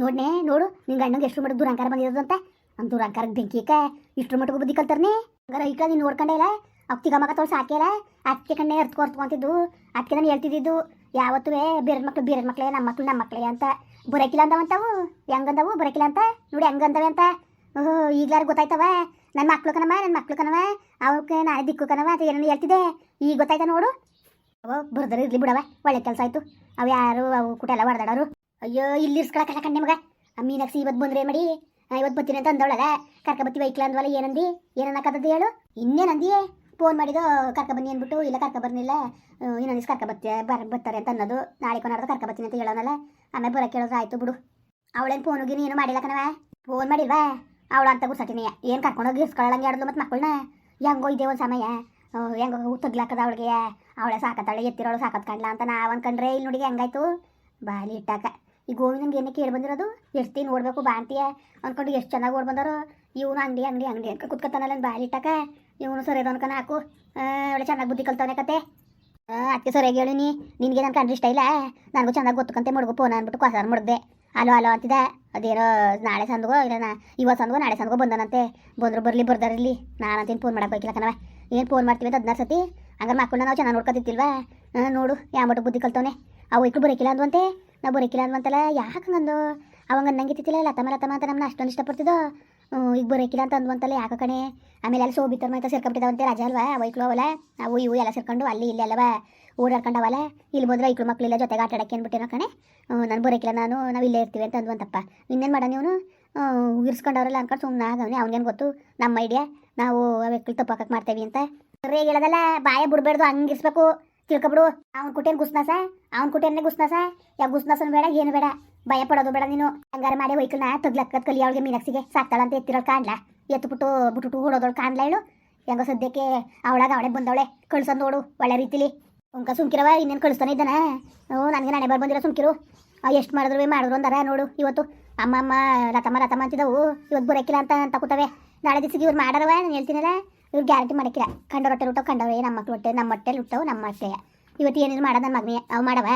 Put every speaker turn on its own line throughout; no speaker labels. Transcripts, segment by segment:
ನೋಡ್ನೆ, ನೋಡು ನಿನ್ನ ಗಂಡಂಗೆ ಎಷ್ಟು ಮಟ್ಟಿಗೆ ದುರಂಕಾರ ಬಂದಿರೋದಂತ ಅಂತ. ದುರಂಕಾರಕ್ಕೆ ಬೆಂಕಿಕ ಇಷ್ಟ್ರ ಮಟ್ಟಿಗೆ ಬುದ್ಧಿ ಕಲ್ತಾರನೆ. ಹಂಗಾರ ಈಗ ನೀನು ನೋಡ್ಕೊಂಡೇ ಇಲ್ಲ? ಅಕ್ತಿಗ ಮಗ ತೋರಿಸಿ ಹಾಕಿಲ್ಲ ಅದಕ್ಕೆ ಕಣ್ಣೆ ಎರ್ತ್ಕೊ ಅಕ್ಕಿ ನಾನು ಹೇಳ್ತಿದ್ದು ಯಾವತ್ತೂ ಬೇರೆ ಮಕ್ಳು ಬೇರೆ ಮಕ್ಳೇ ನಮ್ಮ ಮಕ್ಳು ನಮ್ಮ ಮಕ್ಳೇ ಅಂತ. ಬರೋಕಿಲ್ಲ ಅಂದವಂತವು ಹೆಂಗಂದವು ಬರೋಕಿಲ್ಲ ಅಂತ? ನೋಡಿ ಹೆಂಗಂದವೆ ಅಂತ. ಓಹೋ, ಈಗಲಾರು ಗೊತ್ತಾಯ್ತವ? ನನ್ನ ಮಕ್ಳು ಕನವ ನನ್ನ ಮಕ್ಳು ಕನವ ಅವಕ್ಕೆ ನಾಳೆ ದಿಕ್ಕು ಕನವ ಅಂತ ಏನೇನು ಹೇಳ್ತಿದ್ದೆ. ಈಗ ಗೊತ್ತಾಯ್ತ ನೋಡು. ಅವ ಬರ್ದಾರ ಇರ್ಲಿ ಬಿಡವ, ಒಳ್ಳೆ ಕೆಲಸ ಆಯ್ತು. ಅವು ಯಾರು, ಅವು ಕುಟೆಲ್ಲ ಹೊಡೆದಾಡೋರು ಅಯ್ಯೋ, ಇಲ್ಲಿ ಇರ್ಸ್ಕೊಳಕಲ್ಲ ಕಣ್ಣೆ ಮಗ ಆ ಮೀನಾಕ್ಷಿ ಇವತ್ತು ಬಂದ್ರೆ ಮಾಡಿ ಇವತ್ತು ಬರ್ತೀನಿ ಅಂತ ಅಂದೊಳಗ ಕರ್ಕ ಬತ್ತಿ ವೈಕ್ಲ ಅಂದ್ವಲ್ಲ, ಏನಂದಿ? ಏನನ್ನಕತ್ತದ ಹೇಳು? ಇನ್ನೇನಂದಿ ಫೋನ್ ಮಾಡಿದ್ದು ಕರ್ಕ ಬನ್ನಿ ಅಂದ್ಬಿಟ್ಟು, ಇಲ್ಲ ಕರ್ಕ ಬರ್ನಿಲ್ಲ ಇನ್ನೊಂದು ಕರ್ಕ ಬತ್ತೆ ಬರ್, ಬರ್ತಾರೆ ಅಂತ ಅನ್ನೋದು. ನಾಳೆ ಕೊನಾಡ್ದು ಕರ್ಕ ಬರ್ತೀನಿ ಅಂತ ಹೇಳೋನಲ್ಲ. ಆಮೇಲೆ ಬರೋಕೆ ಕೇಳೋದು ಆಯ್ತು ಬಿಡು. ಅವಳೇನು ಫೋನ್ ಹೋಗಿ ನೀನು ಮಾಡಿಲ್ಲ ಕಣವ ಫೋನ್ ಮಾಡಿಲ್ವಾ? ಅವಳ ಅಂತ ಗುರ್ಸಟಿನಿ ಏನು ಕರ್ಕೊಂಡೋಗಿ ಇಸ್ಕೊಳ್ಳಂಗೆ ಎರಡು ಮತ್ತು ಮಕ್ಕಳನ್ನ ಹೆಂಗೋ ಇದೆ ಒಂದು ಸಮಯ ಹೆಂಗೋ ತಗ್ಲಾಕದ ಅವಳಿಗೆ. ಅವಳೆ ಸಾಕತ್ತಾಳೆ, ಎತ್ತಿರೋಳು ಸಾಕತ್ ಕಾಣ್ಲಾ ಅಂತ ನಾವು ಅನ್ಕೊಂಡ್ರೆ ಇಲ್ಲಿ ನೋಡಿ ಹೆಂಗಾಯ್ತು? ಬಾಲಿ ಇಟ್ಟಾಕ. ಈ ಗೋವಿಂದನ್ಗೆ ಏನೇ ಕೇಳಿ ಬಂದಿರೋದು? ಎಷ್ಟು ನೋಡ್ಬೇಕು ಬಾ ಅಂತೀಯ ಅಂದ್ಕೊಂಡು ಎಷ್ಟು ಚೆನ್ನಾಗಿ ಓಡ್ ಬಂದರು? ಇವನು ಅಂಗಡಿ ಅಂಗಡಿ ಅಂಗಡಿ ಅಂತ ಕುತ್ಕೊತಾನಲ್ಲ ಬಾಲಿಟ್ಟಕ ಇವನು ಸರಿ ಅನ್ಕನ ಹಾಕು. ಒಳ್ಳೆ ಚೆನ್ನಾಗಿ ಬುದ್ಧಿ ಕಲ್ತವನೆ ಕತೆ. ಅದಕ್ಕೆ ಸರಿಯಾಗಿ ಹೇಳಿನಿ ನಿನಗೆ ನನ್ನ ಕಂಡ್ರೆ ಇಷ್ಟ ಇಲ್ಲ. ನನಗೂ ಚೆನ್ನಾಗಿ ಗೊತ್ತಕಂತೆ ಮಡ್ಗು ಫೋನ್ ಅಂದ್ಬಿಟ್ಟು ಕೊಸಾರ ಮಡ್ದೆ. ಅಲೋ ಅಲೋ ಅಂತಿದ್ದೆ. ಅದೇನೋ ನಾಳೆ ಸಂದಗೋ ಇಲ್ಲ ನಾ ಇವತ್ತು ಸಂದಗೋ ನಾಳೆ ಸಂದಗೋ ಬಂದನಂತೆ. ಬಂದರು ಬರಲಿ ಬರ್ದಾರಿಲ್ಲಿ ನಾನಂತೀನಿ ಫೋನ್ ಮಾಡಕ್ಕೆ ಹೋಗಿಲ್ಲ ಕಣವ ಏನು ಫೋನ್ ಮಾಡ್ತೀವಿ ಅಂತ ಹದಿನಾರು ಸತಿ? ಹಂಗಾರೆ ಮಕ್ಕಳನ್ನ ನಾವು ಚೆನ್ನಾಗಿ ನೋಡ್ಕೊತಿತ್ತಿಲ್ವಾ ನೋಡು, ಯಾವ ಮಟ್ಟ ಬುದ್ಧಿ ಕಲ್ತವನೆ. ಅವು ಇಕ್ಕಳು ಬರೋಕಿಲ್ಲ ಅಂದ್ವಂತೆ. ನಾವು ಬರೋಕಿಲ್ಲ ಯಾಕೆ ಹಂಗಂದು ಅವಂಗ ನಂಗೆ ಇತ್ತಿಲ್ಲ ತಮ್ಮ ತಮ್ಮ ಅಂತ ನಮ್ಮನ್ನ ಅಷ್ಟೊಂದು ಇಷ್ಟಪಡ್ತಿದ್ದೋ? ಈಗ ಬರೋಕಿಲ್ಲ ಅಂತ ಅಂದ್ವಂತಲ್ಲ, ಯಾಕೆ ಕಣೆ? ಆಮೇಲೆ ಅಲ್ಲಿ ಸೋಬಿತ್ತರ ಮೈತ ಸೇರ್ಕೊಂಬಿಟ್ಟಿದ್ದಾವಂತೆ ರಜಾ ಅಲ್ವಾ? ವೈಕ್ಳು ಅವಲ್ಲ ಅವು ಇವು ಎಲ್ಲ ಸೇರ್ಕೊಂಡು ಅಲ್ಲಿ ಇಲ್ಲಿ ಅಲ್ಲವ? ಓಡಾಡ್ಕೊಂಡವಲ್ಲ ಇಲ್ಲಿ ಬಂದ್ರೆ ಐಕ್ಳು ಮಕ್ಕಳಿಲ್ಲ ಜೊತೆಗೆ ಆಟ ಆಡಕ್ಕೆ ಅಂದ್ಬಿಟ್ಟಿರೋ ಕಣೆ ನಾನು ಬರೋಕಿಲ್ಲ ನಾನು, ನಾವು ಇಲ್ಲೇ ಇರ್ತೀವಿ ಅಂತ ಅಂದ್ವಂತಪ್ಪ. ಇನ್ನೇನು ಮಾಡ ಇವನು ಇರಿಸ್ಕೊಂಡವ್ರಲ್ಲ ಅನ್ಕೊಂಡು ಸುಮ್ಮನೆ ಆಗವನೇ ಅವ್ನಿಗೇನು ಗೊತ್ತು? ನಮ್ಮ ಐಡಿಯಾ ನಾವು ವ್ಯಕ್ತಿ ತಪ್ಪಾಕಕ್ಕೆ ಮಾಡ್ತೇವಿ ಅಂತ. ರೇ ಹೇಳೋದಲ್ಲ, ಬಾಯ ಬಿಡ್ಬಾರ್ದು ಹಂಗೆ ತಿಳ್ಕೊಬಿಡು. ಅವ್ನ ಕುಟೇನ್ ಗುಸ್ನಾಸ, ಅವ್ನ ಕುಟೇನೇ ಗುಸ್ನಾಸ. ಯಾವ ಗುಸ್ನಾಸನ್ ಬೇಡ, ಏನು ಬೇಡ. ಭಯ ಪಡೋದು ಬೇಡ ನೀನು. ಹಂಗಾರ ಮಾಡಿ ವೈಕಲ್ನ ತಗ್ಲಕ್ಕದ್ ಕಲಿ ಅವಳಿಗೆ ಮೀನಾಕ್ಷಿಗೆ. ಸಾಕ್ತಾಳಂತ ಎತ್ತಿರೋ ಕಾಣ್ಲ? ಎತ್ಬಿಟ್ಟು ಬಿಟ್ಬಿಟ್ಟು ಓಡೋದಳು ಕಾಣ್ಲ ಹೇಳು ಹೆಂಗ ಸದ್ಯಕ್ಕೆ ಅವಳಾಗ ಅವಳೆ ಬಂದವಳೆ. ಕಳ್ಸೋದು ನೋಡು, ಒಳ್ಳೆ ರೀತಿಲಿ. ಉಂಕ ಸುಮ್ಕಿರವ, ಇನ್ನೇನು ಕಳಿಸ್ತಾನೆ ಇದ್ದಾನ? ಓ, ನನಗೆ ನಾನೇ ಬರ್ ಬಂದಿರೋ ಸುಮ್ಕಿರು. ಎಷ್ಟು ಮಾಡಿದ್ರು ಮಾಡಿದ್ರು ಅಂದಾರ ನೋಡು ಇವತ್ತು. ಅಮ್ಮ ಅಮ್ಮ ಲತಮ್ಮ ಲತಮ್ಮ ಅಂತಿದ್ದವು ಇವತ್ತು ಬರೋಕ್ಕಿಲ್ಲ ಅಂತ ಅಂತ ಕೂತವೆ ನಾಳೆ ದಿವಸಿಗೆ ಇವ್ರು ಮಾಡಾರವ? ನಾನು ಹೇಳ್ತೀನಲ್ಲ? ಇವ್ರು ಗ್ಯಾರಂಟಿ ಮಾಡಕ್ಕಿಲ್ಲ. ಕಂಡ ರೊಟ್ಟೆ ಊಟ ಕಂಡವೆ ನಮ್ಮ ಮಕ್ಳು ಹೊಟ್ಟೆ ನಮ್ಮ ಹೊಟ್ಟೆಲಿ ಲುಟ್ಟವು ನಮ್ಮ ಹೊಟ್ಟೆಯ ಇವತ್ತು ಏನೇನು ಮಾಡ ನನ್ನ ಮಗನೇ ಅವು ಮಾಡವ?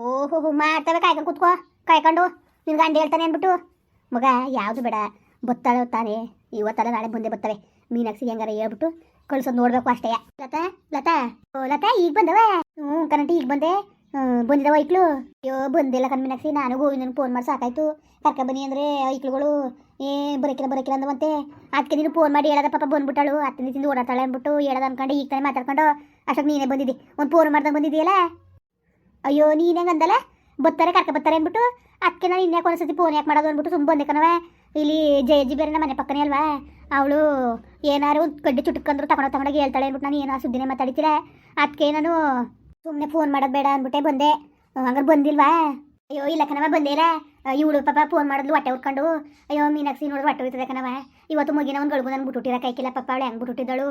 ಓಹೋ, ಹೋ, ಮಾಡ್ತವೆ, ಕಾಯ್ಕೊಂಡು ಕೂತ್ಕೋ. ಕಾಯ್ಕೊಂಡು ನಿನ್ ಗಂಡ ಹೇಳ್ತಾನೆ ಅಂದ್ಬಿಟ್ಟು. ಮಗ, ಯಾವುದು ಬೇಡ. ಬತ್ತಾಳೆ ತಾನೆ. ಇವತ್ತಲ್ಲ ನಾಳೆ ಬಂದೇ ಬರ್ತವೆ. ಮೀನಾಕ್ಷಿ ಹೆಂಗಾರ ಹೇಳ್ಬಿಟ್ಟು ಕಳ್ಸೋದು ನೋಡ್ಬೇಕು ಅಷ್ಟೇ. ಲತಾ ಲತಾ. ಓ, ಲತಾ, ಈಗ ಬಂದವ? ಹ್ಞೂ ಕರೆಂಟ್ ಈಗ ಬಂದೆ. ಬಂದಿದ್ದಾವ ಐಕ್ಳು? ಅಯ್ಯೋ, ಬಂದಿಲ್ಲ ಕಣ್ ಮೀನಾಕ್ಷಿ ನಾನು ಗೋವಿಂದನಿಗೆ ಫೋನ್ ಮಾಡಿ ಸಾಕಾಯ್ತು. ಕರ್ಕ ಬನ್ನಿ ಅಂದ್ರೆ ಐಕ್ಳುಗಳು. ಏ, ಬರಕಿಲ್ಲ ಬರಕಿಲ್ಲ ಅಂದವಂತೆ ಅದಕ್ಕೆ ನೀನು ಫೋನ್ ಮಾಡಿ ಹೇಳದ, ಪಾಪ ಬಂದ್ಬಿಟ್ಟಳು. ಹತ್ತನೇ ದಿನದಿಂದ ಓಡಾಡ್ತಾಳೆ ಅಂದ್ಬಿಟ್ಟು ಹೇಳದ ಅನ್ಕೊಂಡು ಈಗ ತಾನೇ ಮಾತಾಡ್ಕೊಂಡು ಅಷ್ಟಕ್ಕೆ ನೀನೇ ಬಂದಿದ್ದಿ. ಒಂದು ಫೋನ್ ಮಾಡ್ದಂಗೆ ಬಂದಿದ್ದೀಯಲ್ಲ? ಅಯ್ಯೋ, ನೀನು ಅಂದಲ್ಲ? ಬರ್ತಾರೆ, ಕರ್ಕ ಬರ್ತಾರೆ ಅಂದ್ಬಿಟ್ಟು. ಅದಕ್ಕೆ ನಾನು ಇನ್ಯಾಕೆ ಒಂದ್ಸತಿ ಫೋನ್ ಯಾಕೆ ಮಾಡೋದು ಅಂದ್ಬಿಟ್ಟು ಸುಮ್ಮ ಬಂದೆ ಕಣವೆ ಇಲ್ಲಿ ಜಯಜ್ಜಿ ಬೇರೆ ಮನೆ ಪಕ್ಕನೇ ಅಲ್ವಾ? ಅವಳು ಏನಾರು ಒಂದು ಗಡ್ಡೆ ಚುಟ್ಕಂದ್ರು ತಗೊಂಡು ತಗೊಂಡೋಗಿ ಹೇಳ್ತಾಳೆ ಅಂದ್ಬಿಟ್ಟು ನಾನು ಏನೋ ಸುದ್ದಿನೇ ಮಾತಾಡಿತೀರ? ಅದಕ್ಕೆ ನಾನು ಸುಮ್ಮನೆ ಫೋನ್ ಮಾಡೋದು ಬೇಡ ಅಂದ್ಬಿಟ್ಟೆ ಬಂದೆ. ಹಂಗಾರೆ ಬಂದಿಲ್ವಾ? ಅಯ್ಯೋ, ಇಲ್ಲ ಕಣವ ಬಂದೇರ ಇವಳು ಪಾಪ ಫೋನ್ ಮಾಡಿದ್ಲು ಹೊಟ್ಟೆ ಉಟ್ಕೊಂಡು ಅಯ್ಯೋ, ಮೀನಾಕ್ಷಿ ನೋಡಿದ್ರೆ ಹೊಟ್ಟೆ ಹೋಯ್ತದೆ ಕಣವ ಇವತ್ತು ಮುಗಿನ ಒಂದು ಗಳಿಗೂ ನಾನು ಬಿಟ್ಟುಟ್ಟಿರ ಕೈಕಿಲ್ಲ ಪಾಪ, ಅವಳು ಹೆಂಗೆ ಬಿಟ್ಟುಟ್ಟಿದ್ದಳು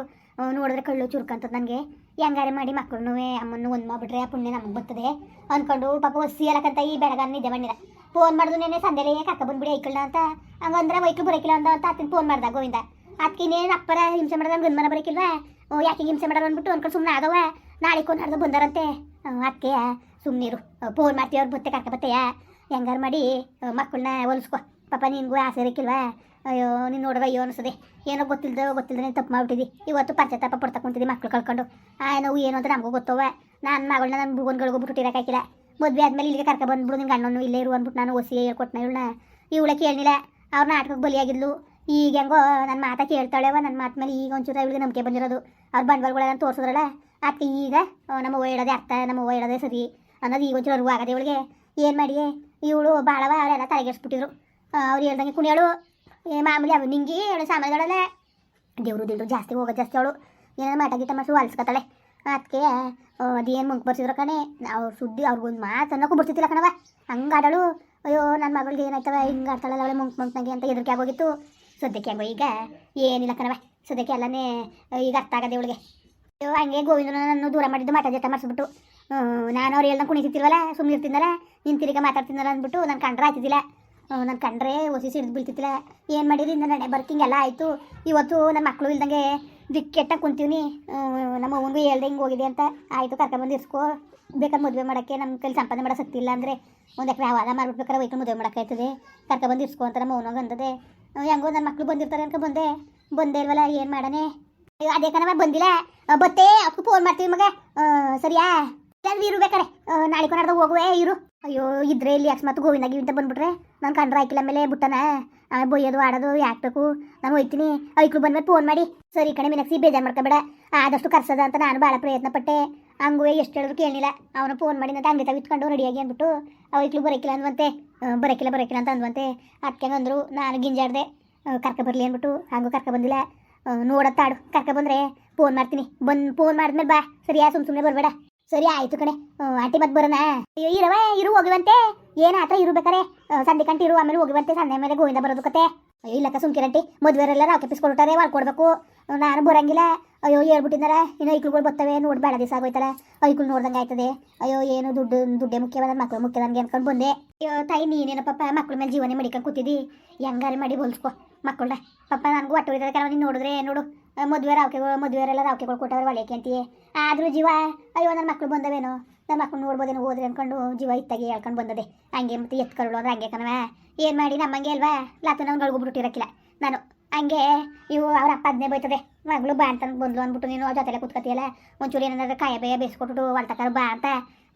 ನೋಡಿದ್ರೆ ಕಳ್ಳು ಚುರ್ಕಂತದ ನನಗೆ ಹೆಂಗಾರೆ ಮಾಡಿ ಮಕ್ಕಳನ್ನೂ ಅಮ್ಮನ್ನು ಒಂದು ಮಾಡ್ಬಿಟ್ರೆ ಆ ಪುಣ್ಯ ನಮಗೆ ಬರ್ತದೆ. ಅಂದ್ಕೊಂಡು ಪಾಪ ಒಸಿ ಅಲ್ಲಕ್ಕಂತ ಈ ಬೆಳಗಾನ ನಿದ್ದೆ ಬಂದಿರ ಫೋನ್ ಮಾಡಿದ್ರು ನೆನೆ ಸಂದೇಲೆ ಕಾಕ ಬಂದ್ಬಿಡಿ ಐಕಳ ಅಂತ. ಹಂಗಂದ್ರೆ ವೈಕಲ್ ಬರೋಕಿಲ್ಲ ಅಂತ ಅಂತ ಆತನ ಫೋನ್ ಮಾಡ್ದ ಗೋವಿಂದ. ಇನ್ನೇನು ಅಪ್ಪರ ಹಿಂಸೆ ಮಾಡಿದ್ರೆ ಗಂಡ ಮನ ಬರೋಕಿಲ್ವಾ ಯಾಕೆ ಹಿಂಸೆ ಮಾಡೋರು ಅಂದ್ಬಿಟ್ಟು ಅಂದ್ಕೊಂಡು ಸುಮ್ಮನೆ ಆದವ. ನಾಳೆ ಕೊನಾರ್ದು ಬಂದಾರಂತೆ. ಅದಕ್ಕೆ ಸುಮ್ಮನಿರು ಫೋನ್ ಮಾಡ್ತೀವಿ ಅವ್ರು ಬತ್ತೆ ಕರ್ಕ ಬತ್ತೆಯ? ಹೆಂಗಾರು ಮಾಡಿ? ಮಕ್ಕಳನ್ನ ಹೊಲಿಸ್ಕೊ. ಪಾಪ ನಿನ್ಗೂ ಆಸೆ ಇರಕ್ಕಿಲ್ವಾ ಅಯ್ಯೋ, ನೀನು ನೋಡಿದ್ರೆ ಅಯ್ಯೋ ಅನಿಸ್ತದೆ ಏನೋ ಗೊತ್ತಿಲ್ಲದೆ ಗೊತ್ತಿಲ್ಲದೆ ನೀನು ತಪ್ಪು ಮಾಡ್ಬಿಟ್ಟಿದ್ದಿ ಇವತ್ತು ಪಂಚತಾಪ ಪಡ್ತಾ ಕುಂತಿದ್ದಿ ಮಕ್ಳು ಕಳ್ಕೊಂಡು. ಆ ನೋವು ಏನು ಅಂತ ನಮಗೂ ಗೊತ್ತವ ನನ್ನ ಮಗಳನ್ನ ನನ್ನ ಭುವನ್ಗಳಿಗೂ ಬಿಟ್ಟಿರಕ್ಕಾಗಿಲ್ಲ ಮದುವೆ ಆದ್ಮೇಲೆ ಇಲ್ಲಿಗೆ ಕರ್ಕ ಬಂದ್ಬಿಡು ನಿಮ್ಗೆ ಅಣ್ಣನು ಇಲ್ಲೇ ಇರು ಅಂದ್ಬಿಟ್ಟು ನಾನು ಒಸಿ ಹೇಳ್ಕೊಟ್ನ ಇವಳನ್ನ ಇವಳ ಕೇಳಲಿಲ್ಲ ಅವ್ರ ನಾಟಕಕ್ಕೆ ಬಲಿಯಾಗಿದ್ಲು. ಈಗ ಹೆಂಗೋ ನನ್ನ ಮಾತಾ ಕೇಳ್ತಾಳೆವ ನನ್ನ ಮಾತ ಮೇಲೆ ಈಗ ಒಂಚೂರು ಇವಳಿಗೆ ನಂಬಿಕೆ ಬಂದಿರೋದು. ಅವ್ರ ಬಂಡವಾಳಗಳೆಲ್ಲ ತೋರಿಸಿದ್ರಲ್ಲ? ಅದಕ್ಕೆ ಈಗ? ನಮ್ಮ ಅವ್ವ ಅರ್ಥ, ನಮ್ಮ ಅವ್ವ ಸರಿ. ಅನ್ನೋದು ಈಗ ಒಂಚೂರು ಅರಿವು ಆಗದೆ ಇವಳಿಗೆ ಏನು ಮಾಡಿ ಇವಳು ಭಾಳವ ಅವರೆಲ್ಲ ತಲೆಗೆಡ್ಸ್ಬಿಟ್ಟಿದ್ರು. ಅವ್ರು ಹೇಳ್ದಂಗೆ ಕುಣಿಯೋಳು ಏ, ಮಾಮೂಲಿ ಅವು ನಿಂಗಿ, ಅವಳು ಸಾಮಾನುಗಳೆಲ್ಲ. ದೇವರು ದಿಲ್ರು ಜಾಸ್ತಿ ಹೋಗೋದು ಜಾಸ್ತಿ ಅವಳು. ಏನಾದ್ರು ಮಾಟ ಗೀಟ ಮಾಡಿಸು ಹೊಲ್ಸ್ಕೊತಾಳೆ ಅದಕ್ಕೆ ಅದೇನು ಮುಂಕ್ ಬರ್ಸಿದ್ರು ಕಣೆ? ನಾವು ಸುದ್ದಿ ಅವ್ರಿಗೊಂದು ಮಾತು ಅನ್ನೋಕ್ಕೂ ಬರ್ತಿದ್ದಿಲ್ಲ ಕಣವ ಹಂಗೆ ಆಡಳು. ಅಯ್ಯೋ ನನ್ನ ಮಗಳಿಗೆ ಏನಾಯ್ತವ? ಹಿಂಗೆ ಆಡ್ತಾಳಲ್ಲ ಅವಳೆ ಮುಂಕ್ ಮುಂಕ್ನಾಗೆ ಅಂತ ಹೆದರಿಕೆ ಆಗೋಗಿತ್ತು. ಸದ್ಯಕ್ಕೆ ಹೆಂಗೋ ಈಗ? ಏನಿಲ್ಲ ಕಣವ ಸದ್ಯಕ್ಕೆ ಎಲ್ಲನೇ ಈಗ ಅರ್ಥ ಆಗದೆ ಇವಳಿಗೆ ಹಂಗೆ ಗೋವಿಂದನನ್ನು ದೂರ ಮಾಡಿದ್ದು ಮಾಟ ಜೊತೆ ಮಾಡಿಸ್ಬಿಟ್ಟು ನಾನು ಅವ್ರು ಹೇಳ್ದಂಗೆ ಕುಣಿತಿರ್ತಿಲ್ವಲ್ಲ ಸುಮ್ಮನೆ ಇರ್ತಿದ್ದಲ್ಲ ನಿನ್ ತಿರ್ಗ ಮಾತಾಡ್ತಿದ್ದಲ್ಲ ಅಂದ್ಬಿಟ್ಟು ನಾನು ಕಂಡ್ರೆ ಆಯ್ತಿದ್ದಿಲ್ಲ. ನನ್ನ ಕಂಡ್ರೆ ಒಸಿ ಸಿಡಿದು ಬೀಳ್ತಿತ್ತಿಲ್ಲ ಏನು ಮಾಡಿರಿ, ನನ್ನ ನಡೆ ಬರ್ಕಿಂಗೆಲ್ಲ ಆಯಿತು. ಇವತ್ತು ನನ್ನ ಮಕ್ಕಳು ಇಲ್ದಂಗೆ ದಿಕ್ಕೆಟ್ಟ ಕುಂತೀವಿ ನಮ್ಮ ಅವನಿಗೆ ಹೇಳ್ದೆ ಹಿಂಗೆ ಹೋಗಿದೆ ಅಂತ. ಆಯಿತು ಕರ್ಕೊಂಬಂದು ಇರ್ಸ್ಕೋ ಬೇಕಾದ್ರೆ ಮದುವೆ ಮಾಡೋಕ್ಕೆ ನಮ್ಮ ಕೈಲಿ ಸಂಪಾದನೆ ಮಾಡೋ ಸಕ್ತಿಲ್ಲ ಅಂದರೆ ಒಂದು ಎಕರೆ ಹೊಲ ಮಾರ್ಬಿಟ್ಬೇಕಾದ್ರೆ ವೈಕಲ್ ಮದುವೆ ಮಾಡೋಕ್ಕಾಯ್ತದೆ ಕರ್ಕ ಬಂದು ಇರ್ಸ್ಕೊ ಅಂತ ನಮ್ಮ ಅವನಾಗ ಅಂದದೆ. ಹೆಂಗೋ ನನ್ನ ಮಕ್ಕಳು ಬಂದಿರ್ತಾರೆ ಅಂತ ಬಂದೆ. ಬಂದೇ ಇಲ್ವಲ್ಲ, ಏನು ಮಾಡನೆ? ಅದೇ ಕಣವ ಬಂದಿಲ್ಲ. ಬತ್ತೆ ಅದಕ್ಕೂ ಫೋನ್ ಮಾಡ್ತೀವಿ ಮಗ. ಸರಿಯಾ? ಇಲ್ಲಾಂದ್ರೆ ಇರು ಬೇಕಾರೆ ನಾಳೆ ಕೊನಾಡ್ದಾಗ ಹೋಗುವೆ, ಇರು. ಅಯ್ಯೋ, ಇದ್ರೆ ಇಲ್ಲಿ ಅಕಸ್ಮಾತ್ ಗೋವಿನ ಗಿವಿಂತ ಬಂದ್ಬಿಟ್ರೆ ನಾನು ಕಂಡ್ರ ಹಾಕಿಲ್ಲ ಮೇಲೆ ಬುಟ್ಟನ. ಬೊಯ್ಯೋದು, ಆಡೋದು, ಯಾಕೆ ಬೇಕು? ನಾನು ಹೋಯ್ತೀನಿ. ಐಕ್ಳು ಬಂದ್ಮೇಲೆ ಫೋನ್ ಮಾಡಿ. ಸರಿ ಕಣೆ ಮಿನಕ್ಸಿ ಬೇಜಾರು ಮಾಡ್ಕೋಬೇಡ. ಆದಷ್ಟು ಕರ್ಸದ ಅಂತ ನಾನು ಭಾಳ ಪ್ರಯತ್ನ ಪಟ್ಟೆ ಹಂಗೂ ಎಷ್ಟು ಹೇಳಿದ್ರು ಕೇಳಿಲ್ಲ ಅವನು ಫೋನ್ ಮಾಡಿ ಅಂತ ಹಂಗೆ ತೆಗೆದುಕೊಂಡು ರೆಡಿಯಾಗಿ ಅಂದ್ಬಿಟ್ಟು ಅವೈಕ್ಳು ಬರೋಕಿಲ್ಲ ಅಂದ್ವಂತೆ. ಬರೋಕಿಲ್ಲ ಬರೋಕಿಲ್ಲ ಅಂತ ಅಂದ್ವಂತೆ. ಅದಕ್ಕೆ ಅಂದರು ನಾನು ಗಿಂಜಾಡ್ದೆ. ಕರ್ಕ ಬರಲಿ ಅಂದ್ಬಿಟ್ಟು, ಹಂಗೂ ಕರ್ಕ ಬಂದಿಲ್ಲ. ನೋಡತ್ತಾಡು ಕರ್ಕ ಬಂದ್ರೆ ಫೋನ್ ಮಾಡ್ತೀನಿ. ಬಂದು ಫೋನ್ ಮಾಡಿದ್ಮೇಲೆ ಬಾ. ಸರಿಯಾ? ಸುಮ್ ಸುಮ್ನೆ ಬರಬೇಡ. ಸರಿ, ಆಯ್ತು ಕಣೆ. ಆಂಟಿ ಮತ್ತೆ ಬರೋಣ. ಇರವ, ಇರು, ಹೋಗುವಂತೆ. ಏನು ಆತ ಇರ್ಬೇಕಾರೆ ಸಂಧಿ ಕಂಟಿ ಇರು, ಆಮೇಲೆ ಹೋಗುವಂತೆ. ಸಂಧೆ ಮೇಲೆ ಗೋವಿಂದ ಬರೋದು ಕತೆ. ಅಯ್ಯೋ, ಇಲ್ಲಕ್ಕ ಸುಮ್ಕಿರಂಟಿ ಮದುವೆರೆಲ್ಲ ರಾವ್ ಕೆಪ್ಪಿಸ್ಕೊಡ್ತಾರೆ ವಾಲ್ ಕೊಡ್ಬೇಕು. ನಾನು ಬರಂಗಿಲ್ಲ. ಅಯ್ಯೋ, ಹೇಳ್ಬಿಟ್ಟಿದಾರ. ಇನ್ನು ಐಕ್ಳುಗಳು ಬರ್ತವೆ, ನೋಡಿ ಬೇಡ ದಿವಸ ಆಗೋಯ್ತಲ್ಲ. ಐಕ್ಳು ನೋಡ್ದಂಗೆ ಆಯ್ತದೆ. ಅಯ್ಯೋ, ಏನು ದುಡ್ಡು, ದುಡ್ಡೇ ಮುಖ್ಯವಾದ ಮಕ್ಕಳು ಮುಖ್ಯ ನನಗೆ ಅನ್ಕೊಂಡು ಬಂದೆ. ಅಯ್ಯೋ, ತಾಯಿ ನೀನೇನಪ್ಪ ಪಾಪ ಮಕ್ಳ ಮೇಲೆ ಜೀವನೇ ಮಡಿಕೊಂಡು ಕೂತಿದ್ದಿ ಹೆಂಗಾರಿ ಮಾಡಿ ಹೊಲ್ಸ್ಕೊ. ಮಕ್ಕಳ ಪಪ್ಪ ನನಗೂ ಒಟ್ಟು ಹೊಡಿತಾರೆ ಕೆಲವು ನೀನು ನೋಡಿದ್ರೆ ನೋಡು? ಮದುವೆ ರಾವಕೆಗಳು ಮದುವೆರೆಲ್ಲ ರಾವ್ಕೆಗಳು ಕೊಟ್ಟವ್ರೆ ಒಳ್ಳೆಕೆ ಅಂತೀಯ. ಆದರೂ ಜೀವ, ಅಯ್ಯೋ ನನ್ನ ಮಕ್ಕಳು ಬಂದವೇನೋ? ನನ್ನ ಮಕ್ಕಳು ನೋಡ್ಬೋದೇನೋ ಹೋದ್ರೆ ಅನ್ಕೊಂಡು ಜೀವ ಇತ್ತಾಗಿ ಹೇಳ್ಕೊಂಡು ಬಂದದೆ. ಹಂಗೆ ಮತ್ತೆ ಎತ್ಕರುಳು ಅಂದ್ರೆ ಹಂಗೆ ಕಣವ ಏನು ಮಾಡಿ ನಮ್ಮಂಗೆ ಅಲ್ವಾ? ಲಾತು ನಾವು ನಳ್ಗೊಬಿಟ್ಟಿರಕ್ಕಿಲ್ಲ ನಾನು ಹಂಗೆ ಇವು ಅವ್ರ ಅಪ್ಪ ಅದನ್ನೇ ಬೈತದೆ. ಮಗಳು ಬಾ ಅಂತ ಬಂದ್ಲು ಅಂದ್ಬಿಟ್ಟು ನೀನು ಜೊತೆಲೆ ಕುತ್ಕತಿಯಲ್ಲ ಒಂಚೂರು ಏನಂದ್ರೆ ಕಾಯ ಬೇಯ ಬೇಯಿಸ್ಕೊಟ್ಬಿಟ್ಟು ಹೊಲ್ತಕಾರ ಬಾ ಅಂತ.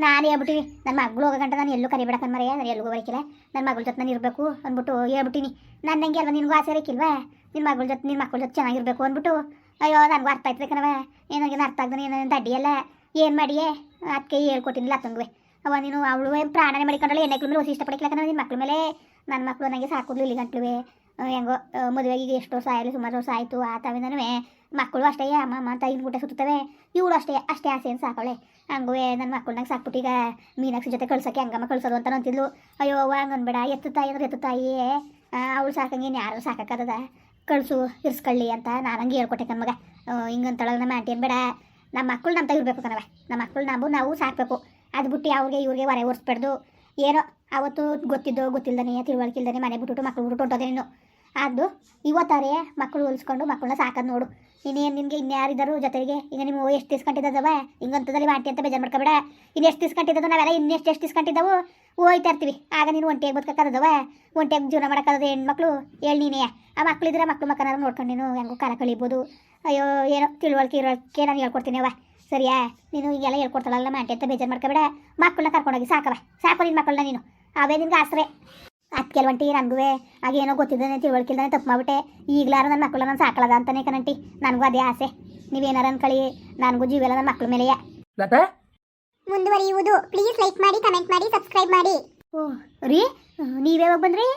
ನಾನು ಹೇಳ್ಬಿಟ್ಟಿನಿ ನನ್ನ ಮಗಳು ಹೋಗೋ ಗಂಟ ನಾನು ಎಲ್ಲೂ ಕರಿಬೇಡಕನ್ ಮರೆಯ, ನಾನು ಎಲ್ಲೂ ಬರಕಿಲ್ಲ ನನ್ನ ಮಗಳ ಜೊತೆ ನಾನು ಇರಬೇಕು ಅಂದ್ಬಿಟ್ಟು ಹೇಳ್ಬಿಟ್ಟಿನಿ. ನಾನು ನನಗೆ ಅಲ್ವ, ನಿನಗೂ ಆಸೆ ಇರಕ್ಕಿಲ್ವಾ ನಿನ್ನ ಮಗಳ ಜೊತೆ ನಿನ್ನ ಮಕ್ಕಳ ಜೊತೆ ಚೆನ್ನಾಗಿರ್ಬೇಕು ಅಂದ್ಬಿಟ್ಟು, ಅಯ್ಯೋ, ನನಗೂ ಅರ್ಥ ಆಯ್ತದೆ ಕಣವ ಏನಾಗೇನು ಅರ್ಥ ಆಗ್ದಾನೆ ನೀನು ದಡ್ಡಿಯಲ್ಲ. ಏನು ಮಾಡಿಯೇ? ಅದಕ್ಕೆ ಹೇಳ್ಕೊಟ್ಟಿನಿಲ್ಲ ಅತ್ತಂಗುವೆ ಅವ ನೀನು ಅವಳು ಪ್ರಾಣನೆ ಮಾಡಿಕೊಂಡಳು ಎಣ್ಣೆಕ್ಳ ಮೇಲೆ ಹೊಸ ಇಷ್ಟಪಡಕ್ಕಿಲ್ಲ ಕಣ ನಿನ್ನ ಮಕ್ಳ ಮೇಲೆ. ನನ್ನ ಮಕ್ಕಳು ನನಗೆ ಸಾಕೋದ್ಲು ಇಲ್ಲಿ ಗಂಟ್ಲುವೆ. ಹೆಂಗೋ ಮದುವೆಗೆ ಎಷ್ಟು ವರ್ಷ ಆಗಲಿ ಸುಮಾರು ವರ್ಷ ಆಯಿತು, ಆ ತಾವಿಂದನೂ ಮಕ್ಕಳು ಅಷ್ಟೇ, ಅಮ್ಮ ಅಂತ ಊಟ ಸುತ್ತವೆ ಇವಳು ಅಷ್ಟೇ ಅಷ್ಟೇ ಆಸೆ ಏನು ಸಾಕವಳೆ. ಹಂಗುವೆ ನನ್ನ ಮಕ್ಕಳನ್ನ ಸಾಕ್ಬಿಟ್ಟು ಈಗ ಮೀನಾಕ್ಷಿ ಜೊತೆ ಕಳ್ಸೋಕೆ ಹಂಗಮ್ಮ ಕಳ್ಸೋದು ಅಂತ ಅಂತಿದ್ಲು. ಅಯ್ಯೋ ಹಂಗನ್ ಹಂಗನ್ಬೇಡ, ಎತ್ತು ತಾಯಿ ಅಂದ್ರೆ ಎತ್ತು ತಾಯಿ ಅವಳು ಸಾಕಂಗೆ ಇನ್ನು ಯಾರು ಸಾಕಾಗದ ಕಳಿಸು, ಇರ್ಸ್ಕೊಳ್ಳಿ ಅಂತ ನಾನು ಹಂಗೆ ಹೇಳ್ಕೊಟ್ಟೆ ನಮಗೆ ಹಿಂಗಂತಳಲ್ಲ ನಮ್ಮ ಆಂಟಿ ಬೇಡ. ನಮ್ಮ ಮಕ್ಕಳು ನಮ್ಮ ಇರಬೇಕು ಕಣವ ನಮ್ಮ ಮಕ್ಕಳು ನಾವು ನಾವು ಸಾಕಬೇಕು. ಅದು ಬಿಟ್ಟು ಅವ್ರಿಗೆ ಇವ್ರಿಗೆ ಹೊರೆ ಓಡಿಸ್ಬಾರ್ದು ಏನೋ ಅವತ್ತು ಗೊತ್ತಿದ್ದೋ ಗೊತ್ತಿಲ್ಲದೇ ತಿಳುವಳಿಕಿಲ್ದೇ ಮನೆ ಬಿಟ್ಬಿಟ್ಟು ಮಕ್ಕಳು ಬಿಟ್ಟು ಹೊಂಟೋದೆ ನೀನು ಅದು ಇವತ್ತಾರೆ ಮಕ್ಕಳು ಹೊಲಿಸ್ಕೊಂಡು ಮಕ್ಕಳನ್ನ ಸಾಕೋದು ನೋಡು. ಇನ್ನೇನು ನಿನಗೆ ಇನ್ಯಾರಿದ್ದಾರು ಜೊತೆಗೆ? ಈಗ ನಿಮ್ಮ ಎಷ್ಟು ತಿಸ್ಕೊಂಡಿದ್ದವ ಹಿಂಗಂತದಲ್ಲಿ ಆಂಟಿ ಅಂತ ಬೇಜಾರು ಮಾಡ್ಕೊಬೇಡ. ಇನ್ನು ಎಷ್ಟು ತಿಸ್ಕೊಂಡಿದ್ದದು ನಾವೆಲ್ಲ ಇನ್ನೆಷ್ಟು ಎಷ್ಟು ತಿಸ್ಕೊಂಡಿದ್ದವು ಹೋಯ್ತಾ ಇರ್ತೀವಿ. ಆಗ ನೀನು ಒಂಟಿಯಾಗಿ ಬದುಕಕ್ಕದವ ಒಂಟಿಯಾಗಿ ಜೀವನ ಮಾಡೋಕ್ಕದ ಹೆಣ್ಮಕ್ಳು? ಹೇಳಿ ನೀನೇ. ಆ ಮಕ್ಳಿದ್ರೆ ಮಕ್ಳು ಮಕ್ಕನಾರು ನೋಡ್ಕೊಂಡು ನೀನು ಹೆಂಗೋ ಕಾಲ ಕಳಿಬೋದು. ಅಯ್ಯೋ, ಏನೋ ತಿಳುವಳಿಕೆ ಇರೋಕ್ಕೆ ನಾನು ಹೇಳ್ಕೊಡ್ತೀನಿ ಅವ ಸರಿಯಾ? ನೀನು ಈಗೆಲ್ಲ ಹೇಳ್ಕೊಡ್ತಾಳಲ್ಲ ಮಾಂಟಿ ಅಂತ ಬೇಜಾರು ಮಾಡ್ಕೊಬೇಡ. ಮಕ್ಕಳನ್ನ ಕರ್ಕೊಂಡೋಗಿ ಸಾಕವ ಸಾಕು ನಿನ್ನ ಮಕ್ಕಳನ್ನ ನೀನು. ಅವೇ ನಿನ್ಗೆ ಆಸರೆ. ಕೆಲವಂಟಿ ನನಗೂ ಆಗೇನೋ ಗೊತ್ತಿದ್ದಾನೆ ತಿಳುವಳಿಕಿಲ್ದಾನೆ ತಪ್ಪು ಮಾಡ್ಬಿಟ್ಟೆ. ಈಗಲಾರ ನನ್ನ ಮಕ್ಕಳು ನಾನು ಸಾಕಳದ ಅಂತಾನೆ ಕಣಂಟಿ. ನನಗೂ ಅದೇ ಆಸೆ. ನೀವೇನಾರ ಅನ್ಕೊಳ್ಳಿ ನನಗೂ ಜೀವೆಲ್ಲ ನನ್ನ ಮಕ್ಳ ಮೇಲೆಯೇ.
ಲತಾ?
ಮುಂದುವರಿಯುವುದು. ಪ್ಲೀಸ್ ಲೈಕ್ ಮಾಡಿ ಕಮೆಂಟ್ ಮಾಡಿ ಸಬ್ಸ್ಕ್ರೈಬ್ ಮಾಡಿ. ಓ ರೀ? ನೀವ್ಯಾವಾಗ ಬಂದ್ರಿ?